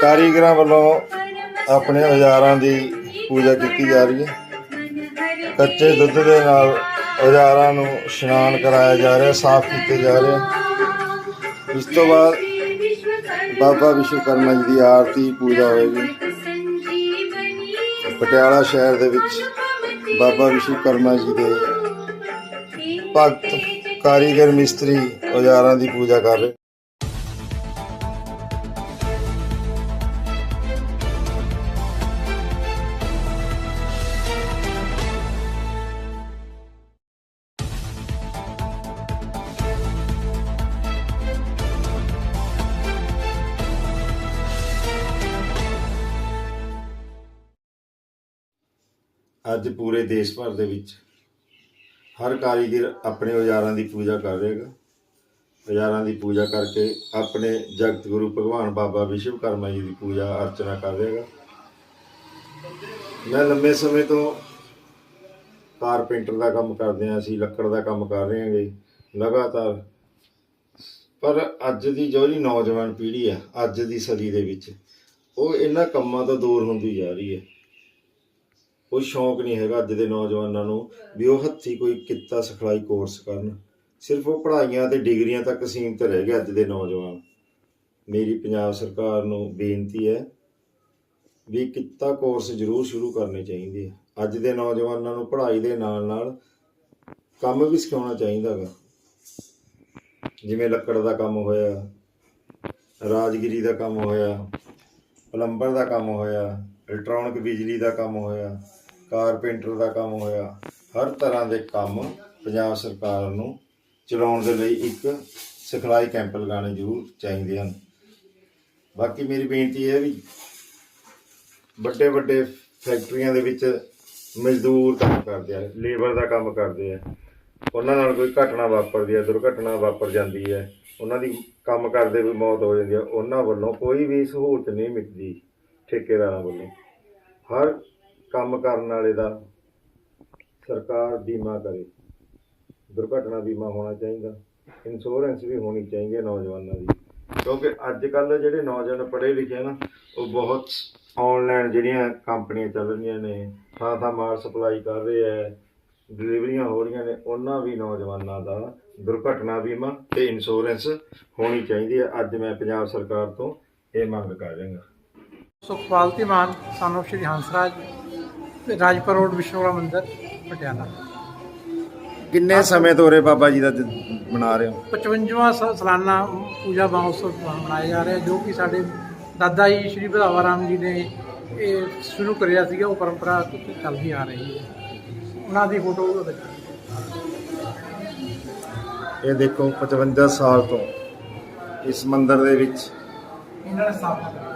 ਕਾਰੀਗਰਾਂ ਵੱਲੋਂ ਆਪਣੇ ਔਜ਼ਾਰਾਂ ਦੀ ਪੂਜਾ ਕੀਤੀ ਜਾ ਰਹੀ ਹੈ। ਕੱਚੇ ਦੁੱਧ ਦੇ ਨਾਲ ਔਜ਼ਾਰਾਂ ਨੂੰ ਇਸ਼ਨਾਨ ਕਰਾਇਆ ਜਾ ਰਿਹਾ, ਸਾਫ਼ ਕੀਤੇ ਜਾ ਰਹੇ ਇਸ ਤੋਂ ਬਾਅਦ ਬਾਬਾ ਵਿਸ਼ਵਕਰਮਾ ਜੀ ਦੀ ਆਰਤੀ ਪੂਜਾ ਹੋਏਗੀ। ਪਟਿਆਲਾ ਸ਼ਹਿਰ ਦੇ ਵਿੱਚ ਬਾਬਾ ਵਿਸ਼ਵਕਰਮਾ ਜੀ ਦੇ ਭਗਤ ਕਾਰੀਗਰ ਮਿਸਤਰੀ ਔਜ਼ਾਰਾਂ ਦੀ ਪੂਜਾ ਕਰ ਰਹੇ ਅੱਜ ਪੂਰੇ ਦੇਸ਼ ਭਰ ਦੇ ਵਿੱਚ ਹਰ ਕਾਰੀਗਰ ਆਪਣੇ ਔਜ਼ਾਰਾਂ ਦੀ ਪੂਜਾ ਕਰ ਰਹੇਗਾ ਔਜ਼ਾਰਾਂ ਦੀ ਪੂਜਾ ਕਰਕੇ ਆਪਣੇ ਜਗਤ ਗੁਰੂ ਭਗਵਾਨ ਬਾਬਾ ਵਿਸ਼ਵਕਰਮਾ ਜੀ ਦੀ ਪੂਜਾ, ਅਰਚਨਾ ਕਰ ਰਹੇਗਾ ਮੈਂ ਲੰਮੇ ਸਮੇਂ ਤੋਂ ਕਾਰਪੈਂਟਰ ਦਾ ਕੰਮ ਕਰਦੇ ਹਾਂ ਅਸੀਂ ਲੱਕੜ ਦਾ ਕੰਮ ਕਰ ਰਹੇ ਹਾਂਗੇ, ਲਗਾਤਾਰ। ਪਰ ਅੱਜ ਦੀ ਜਿਹੜੀ ਨੌਜਵਾਨ ਪੀੜ੍ਹੀ ਆ, ਅੱਜ ਦੀ ਸਦੀ ਦੇ ਵਿੱਚ, ਉਹ ਇਹਨਾਂ ਕੰਮਾਂ ਤੋਂ ਦੂਰ ਹੁੰਦੀ ਜਾ ਰਹੀ ਹੈ। ਕੋਈ ਸ਼ੌਂਕ ਨਹੀਂ ਹੈਗਾ ਅੱਜ ਦੇ ਨੌਜਵਾਨਾਂ ਨੂੰ ਵੀ ਉਹ ਹੱਥੀ ਕੋਈ ਕਿੱਤਾ ਸਿਖਲਾਈ ਕੋਰਸ ਕਰਨ। ਸਿਰਫ ਉਹ ਪੜ੍ਹਾਈਆਂ ਤੇ ਡਿਗਰੀਆਂ ਤੱਕ ਸੀਮਿਤ ਰਹਿ ਗਏ ਅੱਜ ਦੇ ਨੌਜਵਾਨ। ਮੇਰੀ ਪੰਜਾਬ ਸਰਕਾਰ ਨੂੰ ਬੇਨਤੀ ਹੈ ਵੀ ਕਿੱਤਾ ਕੋਰਸ ਜ਼ਰੂਰ ਸ਼ੁਰੂ ਕਰਨੇ ਚਾਹੀਦੇ ਆ। ਅੱਜ ਦੇ ਨੌਜਵਾਨਾਂ ਨੂੰ ਪੜ੍ਹਾਈ ਦੇ ਨਾਲ ਨਾਲ ਕੰਮ ਵੀ ਸਿਖਾਉਣਾ ਚਾਹੀਦਾ ਗਾ। ਜਿਵੇਂ ਲੱਕੜ ਦਾ ਕੰਮ ਹੋਇਆ, ਰਾਜਗਿਰੀ ਦਾ ਕੰਮ ਹੋਇਆ, ਪਲੰਬਰ ਦਾ ਕੰਮ ਹੋਇਆ, ਇਲੈਕਟ੍ਰੋਨਿਕ ਬਿਜਲੀ ਦਾ ਕੰਮ ਹੋਇਆ ਕਾਰਪੈਂਟਰ ਦਾ ਕੰਮ ਹੋਇਆ। ਹਰ ਤਰ੍ਹਾਂ ਦੇ ਕੰਮ ਪੰਜਾਬ ਸਰਕਾਰ ਨੂੰ ਚਲਾਉਣ ਦੇ ਲਈ ਇੱਕ ਸਿਖਲਾਈ ਕੈਂਪ ਲਗਾਉਣੇ ਜ਼ਰੂਰ ਚਾਹੀਦੇ ਹਨ। ਬਾਕੀ ਮੇਰੀ ਬੇਨਤੀ ਹੈ ਵੀ ਵੱਡੇ ਵੱਡੇ ਫੈਕਟਰੀਆਂ ਦੇ ਵਿੱਚ ਮਜ਼ਦੂਰ ਕੰਮ ਕਰਦੇ ਆ, ਲੇਬਰ ਦਾ ਕੰਮ ਕਰਦੇ ਆ। ਉਹਨਾਂ ਨਾਲ ਕੋਈ ਘਟਨਾ ਵਾਪਰਦੀ ਹੈ ਦੁਰਘਟਨਾ ਵਾਪਰ ਜਾਂਦੀ ਹੈ ਉਹਨਾਂ ਦੀ ਕੰਮ ਕਰਦੇ ਵੀ ਮੌਤ ਹੋ ਜਾਂਦੀ ਹੈ ਉਹਨਾਂ ਵੱਲੋਂ ਕੋਈ ਵੀ ਸਹੂਲਤ ਨਹੀਂ ਮਿਲਦੀ ਠੇਕੇਦਾਰਾਂ ਵੱਲੋਂ। ਹਰ ਕੰਮ ਕਰਨ ਵਾਲੇ ਦਾ ਸਰਕਾਰ ਬੀਮਾ ਕਰੇ। ਦੁਰਘਟਨਾ ਬੀਮਾ ਹੋਣਾ ਚਾਹੀਦਾ। ਇੰਸ਼ੋਰੈਂਸ ਵੀ ਹੋਣੀ ਚਾਹੀਦੀ ਹੈ ਨੌਜਵਾਨਾਂ ਦੀ। ਕਿਉਂਕਿ ਅੱਜ ਕੱਲ੍ਹ ਜਿਹੜੇ ਨੌਜਵਾਨ ਪੜ੍ਹੇ ਲਿਖੇ ਨਾ, ਉਹ ਬਹੁਤ ਆਨਲਾਈਨ ਜਿਹੜੀਆਂ ਕੰਪਨੀਆਂ ਚੱਲ ਰਹੀਆਂ ਨੇ ਥਾਂ ਥਾਂ ਮਾਲ ਸਪਲਾਈ ਕਰ ਰਹੇ ਆ ਡਿਲੀਵਰੀਆਂ ਹੋ ਰਹੀਆਂ ਨੇ, ਉਹਨਾਂ ਵੀ ਨੌਜਵਾਨਾਂ ਦਾ ਦੁਰਘਟਨਾ ਬੀਮਾ ਤੇ ਇੰਸ਼ੋਰੈਂਸ ਹੋਣੀ ਚਾਹੀਦੀ ਹੈ। ਅੱਜ ਮੈਂ ਪੰਜਾਬ ਸਰਕਾਰ ਤੋਂ ਇਹ ਮੰਗ ਕਰ ਰਿਹਾ ਹਾਂ। ਸੁਖਪਾਲ ਧੀਮਾਨ, ਸਾਨੂੰ ਸ਼੍ਰੀ ਹੰਸਰਾਜ ਰਾਜਪੁਰ ਰੋਡ ਵਿਸ਼ਵਕਰਮਾ ਮੰਦਿਰ ਪਟਿਆਲਾ। ਕਿੰਨੇ ਸਮੇਂ ਤੋਂ ਉਰੇ ਬਾਬਾ ਜੀ ਦਾ ਜ- ਮਨਾ ਰਹੇ ਹੋ? 55ਵਾਂ ਸ- ਸਾਲਾਨਾ ਪੂਜਾ ਮਹੋਤਸਵ ਮਨਾਇਆ ਜਾ ਰਿਹਾ ਜੋ ਕਿ ਸਾਡੇ ਦਾਦਾ ਜੀ ਸ਼੍ਰੀ ਵਧਾਵਾ ਰਾਮ ਜੀ ਨੇ ਇਹ ਸ਼ੁਰੂ ਕਰਿਆ ਸੀਗਾ ਉਹ ਪਰੰਪਰਾ ਚੱਲਦੀ ਆ ਰਹੀ ਹੈ। ਉਹਨਾਂ ਦੀ ਫੋਟੋ ਉਹਦੇ ਵਿੱਚ ਇਹ ਦੇਖੋ 55 ਸਾਲ ਤੋਂ ਇਸ ਮੰਦਿਰ ਦੇ ਵਿੱਚ ਇਹਨਾਂ ਨੇ ਸਥਾਪਨਾ